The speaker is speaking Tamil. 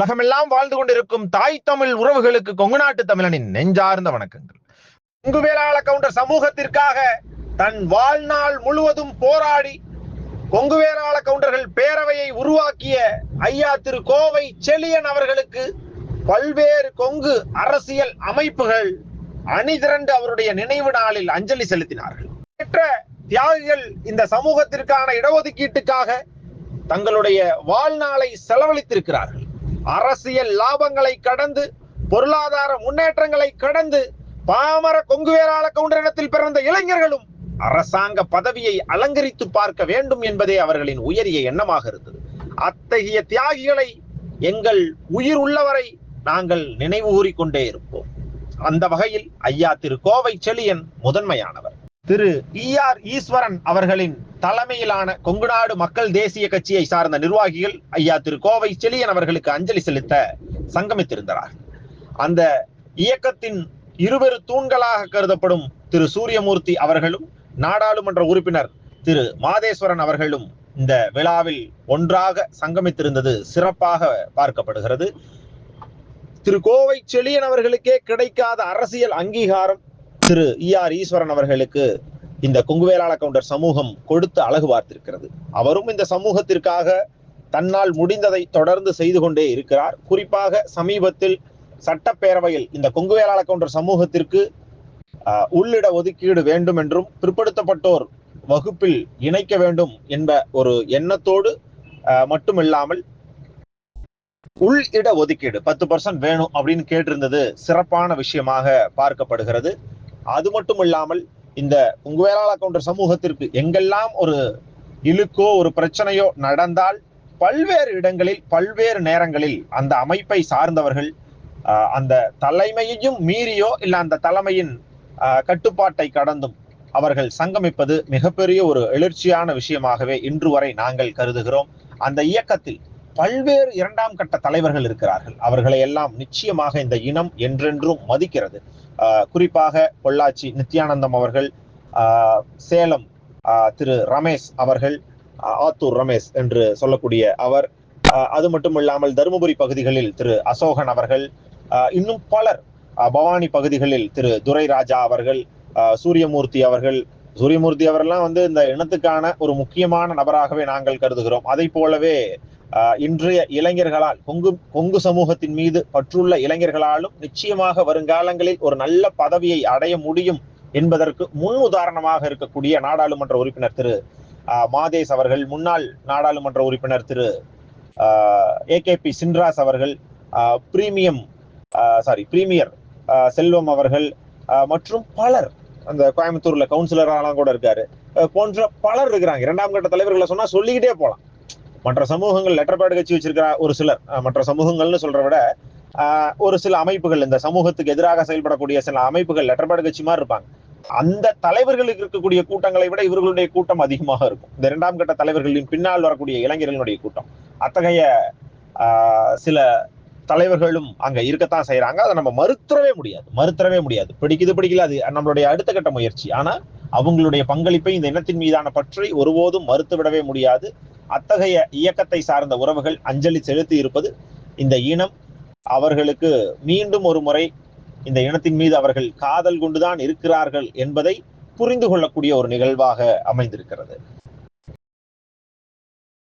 உலகமெல்லாம் வாழ்ந்து கொண்டிருக்கும் தாய் தமிழ் உறவுகளுக்கு கொங்கு நாட்டு தமிழனின் நெஞ்சார்ந்த வணக்கங்கள். கொங்கு வேளாள கவுண்டர் சமூகத்திற்காக தன் வாழ்நாள் முழுவதும் போராடி கொங்கு வேளாள கவுண்டர்கள் பேரவையை உருவாக்கிய ஐயா திரு கோவை செழியன் அவர்களுக்கு பல்வேறு கொங்கு அரசியல் அமைப்புகள் அணிதிரண்டு அவருடைய நினைவு நாளில் அஞ்சலி செலுத்தினார்கள். தியாகிகள் இந்த சமூகத்திற்கான இடஒதுக்கீட்டுக்காக தங்களுடைய வாழ்நாளை செலவழித்திருக்கிறார்கள். அரசியல் லாபங்களை கடந்து பொருளாதார முன்னேற்றங்களை கடந்து பாமர கொங்குவேராள கவுண்டரிடத்தில் பிறந்த இளைஞர்களும் அரசாங்க பதவியை அலங்கரித்து பார்க்க வேண்டும் என்பதே அவர்களின் உயரிய எண்ணமாக இருந்தது. அத்தகைய தியாகிகளை எங்கள் உயிர் உள்ளவரை நாங்கள் நினைவு கூறிக்கொண்டே இருப்போம். அந்த வகையில் ஐயா திரு கோவை செழியன் முதன்மையானவர். திரு இ ஆர் ஈஸ்வரன் அவர்களின் தலைமையிலான கொங்குநாடு மக்கள் தேசிய கட்சியை சார்ந்த நிர்வாகிகள் ஐயா திரு கோவை செழியன் அவர்களுக்கு அஞ்சலி செலுத்த சங்கமித்திருந்தார். அந்த இயக்கத்தின் இருவரு தூண்களாக கருதப்படும் திரு சூரியமூர்த்தி அவர்களும் நாடாளுமன்ற உறுப்பினர் திரு மாதேஸ்வரன் அவர்களும் இந்த விழாவில் ஒன்றாக சங்கமித்திருந்தது சிறப்பாக பார்க்கப்படுகிறது. திரு கோவை செழியன் அவர்களுக்கே கிடைக்காத அரசியல் அங்கீகாரம் திரு இ ஆர் ஈஸ்வரன் அவர்களுக்கு இந்த கொங்குவேளாள கவுண்டர் சமூகம் கொடுத்து அழகு பார்த்திருக்கிறது. அவரும் இந்த சமூகத்திற்காக தன்னால் முடிந்ததை தொடர்ந்து செய்து கொண்டே இருக்கிறார். குறிப்பாக சமீபத்தில் சட்டப்பேரவையில் இந்த கொங்குவேளாள கவுண்டர் சமூகத்திற்கு உள்ளிட ஒதுக்கீடு வேண்டும் என்றும் பிற்படுத்தப்பட்டோர் வகுப்பில் இணைக்க வேண்டும் என்ப ஒரு எண்ணத்தோடு மட்டுமில்லாமல் உள் இட ஒதுக்கீடு பத்து பர்சன்ட் வேணும் அப்படின்னு கேட்டிருந்தது சிறப்பான விஷயமாக பார்க்கப்படுகிறது. அது மட்டும் இல்லாமல் இந்த உங்குவேளாள கவுண்டர் சமூகத்திற்கு எங்கெல்லாம் ஒரு இழுக்கோ ஒரு பிரச்சனையோ நடந்தால் பல்வேறு இடங்களில் பல்வேறு நேரங்களில் அந்த அமைப்பை சார்ந்தவர்கள் அந்த தலைமையையும் மீறியோ இல்ல அந்த தலைமையின் கட்டுப்பாட்டை கடந்தும் அவர்கள் சங்கமிப்பது மிகப்பெரிய ஒரு எழுச்சியான விஷயமாகவே இன்று வரை நாங்கள் கருதுகிறோம். அந்த இயக்கத்தில் பல்வேறு இரண்டாம் கட்ட தலைவர்கள் இருக்கிறார்கள். அவர்களை எல்லாம் நிச்சயமாக இந்த இனம் என்றென்றும் மதிக்கிறது. குறிப்பாக பொள்ளாச்சி நித்யானந்தம் அவர்கள் சேலம் திரு ரமேஷ் அவர்கள் ஆத்தூர் ரமேஷ் என்று சொல்லக்கூடிய அவர் அது மட்டும் இல்லாமல் தருமபுரி பகுதிகளில் திரு அசோகன் அவர்கள் இன்னும் பலர் பவானி பகுதிகளில் திரு துரைராஜா அவர்கள் சூரியமூர்த்தி அவர்கள். சூரியமூர்த்தி அவரெல்லாம் வந்து இந்த இனத்துக்கான ஒரு முக்கியமான நபராகவே நாங்கள் கருதுகிறோம். அதை போலவே இன்றைய இளைஞர்களால் கொங்கு கொங்கு சமூகத்தின் மீது பற்றுள்ள இளைஞர்களாலும் நிச்சயமாக வருங்காலங்களில் ஒரு நல்ல பதவியை அடைய முடியும் என்பதற்கு முன் உதாரணமாக இருக்கக்கூடிய நாடாளுமன்ற உறுப்பினர் திரு மாதேஷ் அவர்கள் முன்னாள் நாடாளுமன்ற உறுப்பினர் Thiru A K P Chinraj அவர்கள் பிரீமியம் சாரி பிரீமியர் செல்வம் அவர்கள் மற்றும் பலர் அந்த கோயம்புத்தூர்ல கவுன்சிலராலாம் கூட இருக்காரு போன்ற பலர் இருக்கிறாங்க. இரண்டாம் கட்ட தலைவர்களை சொன்னா சொல்லிக்கிட்டே போலாம். மற்ற சமூகங்கள் லெட்டர் பேட் கட்சி வச்சிருக்கிற ஒரு சிலர் மற்ற சமூகங்கள்னு சொல்ற விட ஒரு சில அமைப்புகள் இந்த சமூகத்துக்கு எதிராக செயல்படக்கூடிய சில அமைப்புகள் லெட்டர் பேட் கட்சி மாதிரி இருப்பாங்க. அந்த தலைவர்களுக்கு இருக்கக்கூடிய கூட்டங்களை விட இவர்களுடைய கூட்டம் அதிகமாக இருக்கும். இந்த இரண்டாம் கட்ட தலைவர்களின் பின்னால் வரக்கூடிய இளைஞர்களுடைய கூட்டம். அத்தகைய சில தலைவர்களும் அங்க இருக்கத்தான் செய்யறாங்க அதை நம்ம மறுத்துறவே முடியாது. மறுத்துறவே முடியாது. பிடிக்குது பிடிக்கல அது நம்மளுடைய அடுத்த கட்ட முயற்சி. ஆனா அவங்களுடைய பங்களிப்பை இந்த இனத்தின் மீதான பற்றி ஒருபோதும் மறுத்து விடவே முடியாது. அத்தகைய இயக்கத்தை சார்ந்த உறவுகள் அஞ்சலி செலுத்தி இருப்பது இந்த இனம். அவர்களுக்கு மீண்டும் ஒரு முறை இந்த இனத்தின் மீது அவர்கள் காதல் கொண்டுதான் இருக்கிறார்கள் என்பதை புரிந்து கொள்ளக்கூடிய ஒரு நிகழ்வாக அமைந்திருக்கிறது.